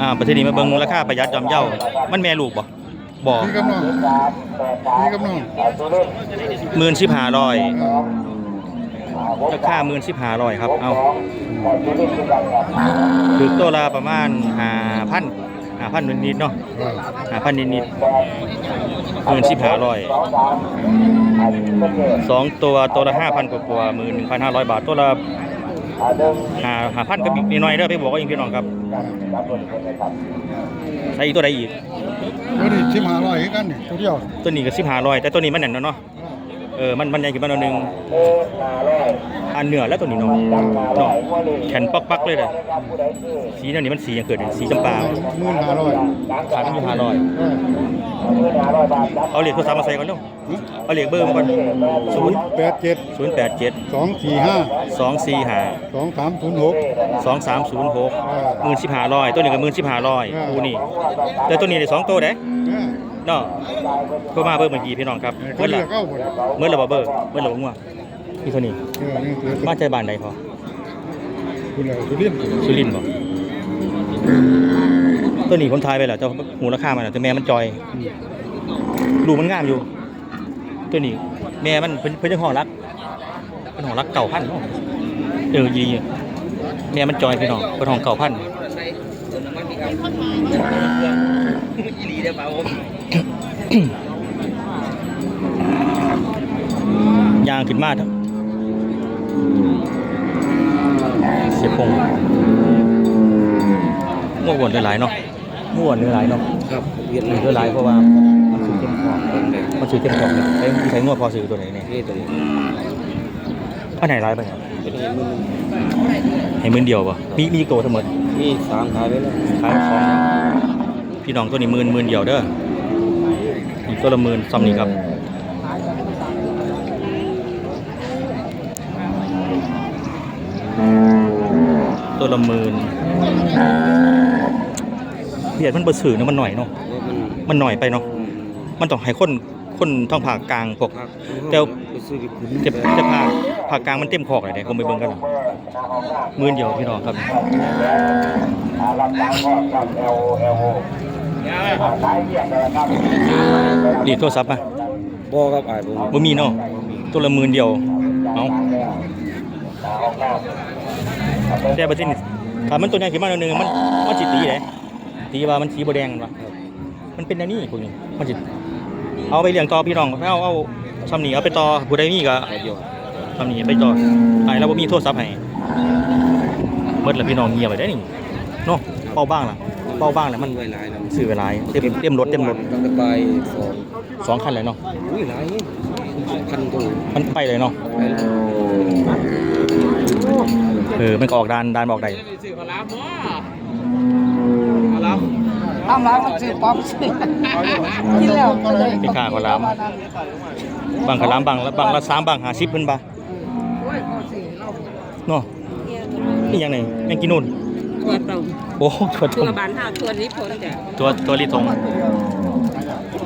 อ่าประเทศนี้มาเบิ่งราคาประหยัดยอมเย่ามันแม่ลูกบ่บ่พี่กับน้องพี่กับน้องหมื่นสิบห้าร้อยราคาหมื่นสิบห้าร้อยครับ เอาคือตัวละประมาณห้าพันห้าพันนิดๆเนาะเออห้าพันนิดๆหมื่นสิบห้าร้อยสองตัวตัวละห้าพันกว่าๆหมื่นหนึ่งพันห้าร้อยบาทตัวละ ห้าห้าพันก็มีน้อยเด้อพี่บอกว่าอย่างพี่น้องครับใส่อีกตัวใดอีกแล้วนี่ชิมหาร้อยคือกันนี่ตัวเดียว ตัวนี้ก็สิบห้าร้อยแต่ตัวนี้มันแน่นเนาะเนาะ เออมันมันใหญ่ขึ้นมาหน่อยหนึงอันเหนือแล้วตัวนี้เนาะเนาะแขนปักปักๆเลยเลยสีตัวนี้มันสีอย่างเกิดสีจำปาหมื่นห้าร้อยขายมันอยู่ห้าร้อยเออเอาเหรียญโทรศัพท์มาใส่ก่อนเนาะเอาเหรียญเบอร์มาก่อนศูนย์แปดเจ็ดศูนย์แปดเจ็ดสองสี่ห้าสองสี่ห้า สองสามศูนย์หก สองสามศูนย์หกหมื่นสิบห้าร้อยตัวนี้ก็หมื่นสิบห้าร้อยกูนี่แต่ตัวนี้ได้สองตัวเด้ เออเนาะโทรมาเบอร์เมื่อกี้พี่น้องครับเขาเมื่อเลืละอกเอาหมดเมื่อละบ่เบอร์เมื่อละบ่งัวพี่เท่านี้เออนี่คือมาใจบ้านใดพอคุณเหลือสุรินทร์สุรินทร์บ่ตัวนี้ผมทายไปแล้วเจ้าหูราคามันน่ะแต่แม่มันจอยลูกมันงามอยู่ ตัวนี้ แม่มันเพิ่นเพิ่นยังห้องรักเป็นห้องรักเก่าพันเนาะเออยีแม่มันจอยพี่น้องเป็นห้องเก่าพัน ยางขึ้นมาเถอะเสียพงง่วงวนหลายๆเนาะง่วงหลายๆเนาะครับเวียดหนานึ่มงหลายเพราะว่ามันซื้อเต็มของคนเด็กมันซื้อเต็มของเนี่ยใช้ใช้ง่วงพอซื้อตัวไหนเนี่ยนี่ตัวนี้อันไหนร้ายไปเนี่ยเป็นเงินมือให้หมื่นเดียวป่ะมีมีตัวทั้งหมดมีสามขายไปแล้วขายสอง พี่น้องตัวนี้หมื่นหมื่นเดียวเด้ออีกตัวละหมื่นซ้ำนี่ครับตัวละหมื่นเบียดมันเบอร์สื่อนะมันหน่อยเนาะว่ามันมันหน่อยไปเนาะมันต้องให้คนคนท้องผ่ากลางพวกครับแต่ไปซื้อกับคุณจะจะผ่าผ่ากลางมันเต็มคอกเลยเดี๋ยวผมไปเบิ่งกันหน่อยหมื่นเดียวพี่น้องครับ ดีดโทรศัพท์มาบ่ครับอายผมบ่มีเนาะตัวละหมื่นเดียวเอาแต่ประเทศนี้ถ้ามันตัวใหญ่ขึ้นมาหน่อยหนึงมันมันสิตีเลยตีว่ามันสีบ่แดงวะมันเป็นอันนี้พวกนี้มันสิเอาไปเลี้ยงต่อพี่น้องเอาเอาซ้ำนี่เอาไปต่อผู้ใดมีก็เอาเดียวทำนี้ไปต่อไอ้เราบ่มีโทรศัพท์ให้เมื่อละพี่น้องเงียบไปได้นี่เนาะเป้าบ้างล่ะ เป้าบ้างแหละมันไว้หลายแล้วซื้อเวลาเต็มเต็มรถเต็มรถตั้งแต่บ่ายสองสองคันเลยเนาะอุ้ยหลายพันตัวมันไปเลยเนาะไปแล้วเออมันก็ออกดานดานบอกได้ทำร้านซื้อป๊อปซื้อกินแล้วก็เลยพี่ข้าก็ล้ามบางก็ล้ามบางละบางละสามบางหาสิบเพิ่นบ่าเนาะนี่ยังไงแมงกินนู่น ตัวตรงโอ้ตัวตรตัวงบานห้าตัวนี้พ้นจ้ะตัวตัวลิตรง